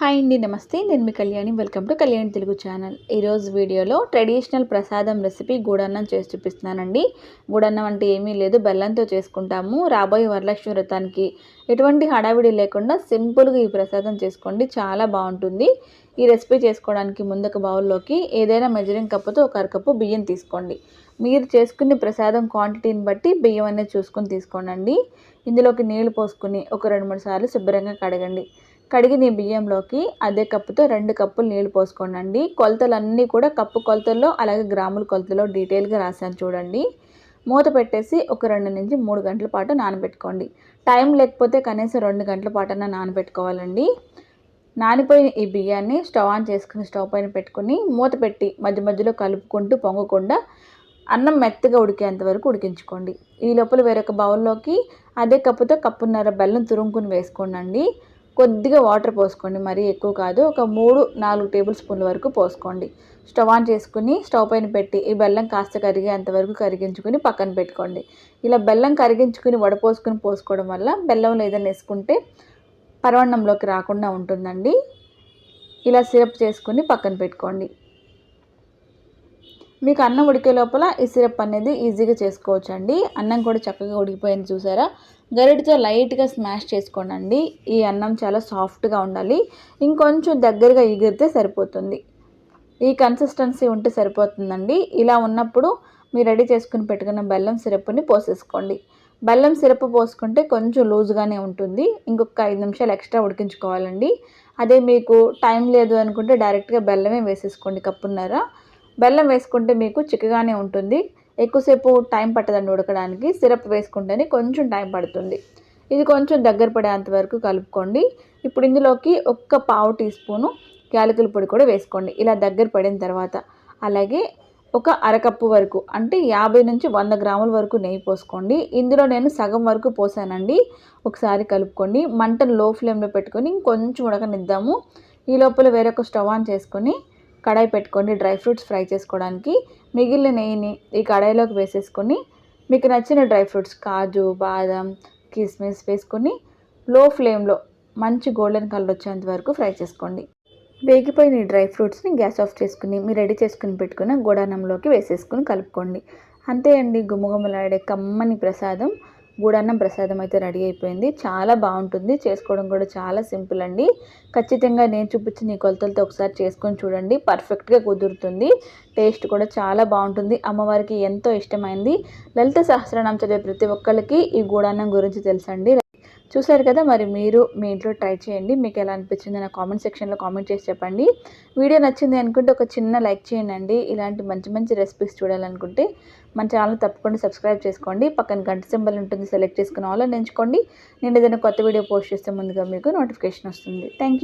Hi అండి నమస్తే. నేను మీ Kalyani. Welcome to Kalyani Telugu channel. ఈరోజు వీడియోలో ట్రెడిషనల్ ప్రసాదం రెసిపీ గూడన్నం చేసి చూపిస్తున్నానండి. గూడన్నం అంటే ఏమీ లేదు బెల్లంతో చేసుకుంటాము. రాబోయే వరలక్ష్మి వ్రతానికి ఎటువంటి హడావిడి లేకుండా సింపుల్గా ఈ ప్రసాదం చేసుకోండి. చాలా బాగుంటుంది. ఈ రెసిపీ చేసుకోవడానికి ముందుకు బౌల్లోకి ఏదైనా మెజరింగ్ కప్పుతో ఒక అరకప్పు బియ్యం తీసుకోండి. మీరు చేసుకునే ప్రసాదం క్వాంటిటీని బట్టి బియ్యం అనేది చూసుకొని తీసుకోండి ఇందులోకి నీళ్ళు పోసుకుని ఒక రెండు మూడు సార్లు శుభ్రంగా కడగండి. కడిగిన ఈ బియ్యంలోకి అదే కప్పుతో రెండు కప్పులు నీళ్ళు పోసుకోండి కొలతలన్నీ కూడా కప్పు కొలతల్లో అలాగే గ్రాముల కొలతలో డీటెయిల్గా రాశాను చూడండి. మూత పెట్టేసి ఒక రెండు నుంచి మూడు గంటల పాటు నానబెట్టుకోండి. టైం లేకపోతే కనీసం రెండు గంటల పాటన నానబెట్టుకోవాలండి. నానిపోయిన ఈ బియ్యాన్ని స్టవ్ ఆన్ చేసుకుని స్టవ్ పైన పెట్టుకుని మూత పెట్టి మధ్య మధ్యలో కలుపుకుంటూ పొంగకుండా అన్నం మెత్తగా ఉడికేంత వరకు ఉడికించుకోండి. ఈ లోపల వేరొక బౌల్లోకి అదే కప్పుతో కప్పున్నర బెల్లం తురుముకుని వేసుకోండి కొద్దిగా వాటర్ పోసుకోండి మరీ ఎక్కువ కాదు. ఒక మూడు నాలుగు టేబుల్ స్పూన్ల వరకు పోసుకోండి. స్టవ్ ఆన్ చేసుకుని స్టవ్ పైన పెట్టి ఈ బెల్లం కాస్త కరిగేంత వరకు కరిగించుకుని పక్కన పెట్టుకోండి. ఇలా బెల్లం కరిగించుకుని వడపోసుకుని పోసుకోవడం వల్ల బెల్లంలో ఏదైనా వేసుకుంటే పరవన్నంలోకి రాకుండా ఉంటుందండి. ఇలా సిరప్ చేసుకుని పక్కన పెట్టుకోండి. మీకు అన్నం ఉడికే లోపల ఈ సిరప్ అనేది ఈజీగా చేసుకోవచ్చు అండి అన్నం కూడా చక్కగా ఉడికిపోయింది చూసారా? గరిటితో లైట్గా స్మాష్ చేసుకోండి ఈ అన్నం చాలా సాఫ్ట్గా ఉండాలి. ఇంకొంచెం దగ్గరగా ఎగిరితే సరిపోతుంది. ఈ కన్సిస్టెన్సీ ఉంటే సరిపోతుందండి. ఇలా ఉన్నప్పుడు మీరు రెడీ చేసుకుని పెట్టుకున్న బెల్లం సిరప్ని పోసేసుకోండి. బెల్లం సిరప్ పోసుకుంటే కొంచెం లూజ్గానే ఉంటుంది. ఇంకొక ఐదు నిమిషాలు ఎక్స్ట్రా ఉడికించుకోవాలండి. అదే మీకు టైం లేదు అనుకుంటే డైరెక్ట్గా బెల్లమే వేసేసుకోండి కప్పున్నారా. బెల్లం వేసుకుంటే మీకు చిక్కగానే ఉంటుంది. ఎక్కువసేపు టైం పట్టదండి ఉడకడానికి. సిరప్ వేసుకుంటేనే కొంచెం టైం పడుతుంది. ఇది కొంచెం దగ్గర పడేంత వరకు కలుపుకోండి. ఇప్పుడు ఇందులోకి ఒక్క పావు టీ స్పూను యాలకుల పొడి కూడా వేసుకోండి. ఇలా దగ్గర పడిన తర్వాత. అలాగే ఒక అరకప్పు వరకు అంటే యాభై నుంచి వంద గ్రాముల వరకు నెయ్యి పోసుకోండి. ఇందులో నేను సగం వరకు పోసానండి. ఒకసారి కలుపుకోండి. మంటను లో ఫ్లేమ్లో పెట్టుకొని కొంచెం ఉడకనిద్దాము. ఈ లోపల వేరొక స్టవ్ ఆన్ చేసుకొని కడాయి పెట్టుకొని డ్రై ఫ్రూట్స్ ఫ్రై చేసుకోవడానికి మిగిలిన నెయ్యిని ఈ కడాయిలోకి వేసేసుకొని మీకు నచ్చిన డ్రై ఫ్రూట్స్ కాజు బాదం కిస్మిస్ వేసుకొని లో ఫ్లేమ్లో మంచి గోల్డెన్ కలర్ వచ్చేంత వరకు ఫ్రై చేసుకోండి. వేగిపోయిన ఈ డ్రై ఫ్రూట్స్ని గ్యాస్ ఆఫ్ చేసుకుని మీరు రెడీ చేసుకుని పెట్టుకున్న గోడానంలోకి వేసేసుకుని కలుపుకోండి. అంతే అండి గుమ్మగుమ్మలాడే కమ్మని ప్రసాదం. గూడన్నం ప్రసాదం అయితే రెడీ అయిపోయింది. చాలా బాగుంటుంది. చేసుకోవడం కూడా చాలా సింపుల్ అండి. ఖచ్చితంగా నేను చూపించిన ఈ కొలతలతో ఒకసారి చేసుకొని చూడండి. పర్ఫెక్ట్గా కుదురుతుంది. టేస్ట్ కూడా చాలా బాగుంటుంది. అమ్మవారికి ఎంతో ఇష్టమైంది. లలిత సహస్రనామం చదివే ప్రతి ఒక్కరికి ఈ గూడన్నం గురించి తెలుసండి. చూసారు కదా మరి మీరు మీ ఇంట్లో ట్రై చేయండి. మీకు ఎలా అనిపించింది నా కామెంట్ సెక్షన్లో కామెంట్ చేసి చెప్పండి. వీడియో నచ్చింది అనుకుంటే ఒక చిన్న లైక్ చేయండి ఇలాంటి మంచి మంచి రెసిపీస్ చూడాలనుకుంటే మన ఛానల్ తప్పకుండా సబ్స్క్రైబ్ చేసుకోండి. పక్కన గంట సింబల్ ఉంటుంది సెలెక్ట్ చేసుకుని ఆల్ ఎంచుకోండి. నేను ఏదైనా కొత్త వీడియో పోస్ట్ చేస్తే ముందుగా మీకు నోటిఫికేషన్ వస్తుంది. థ్యాంక్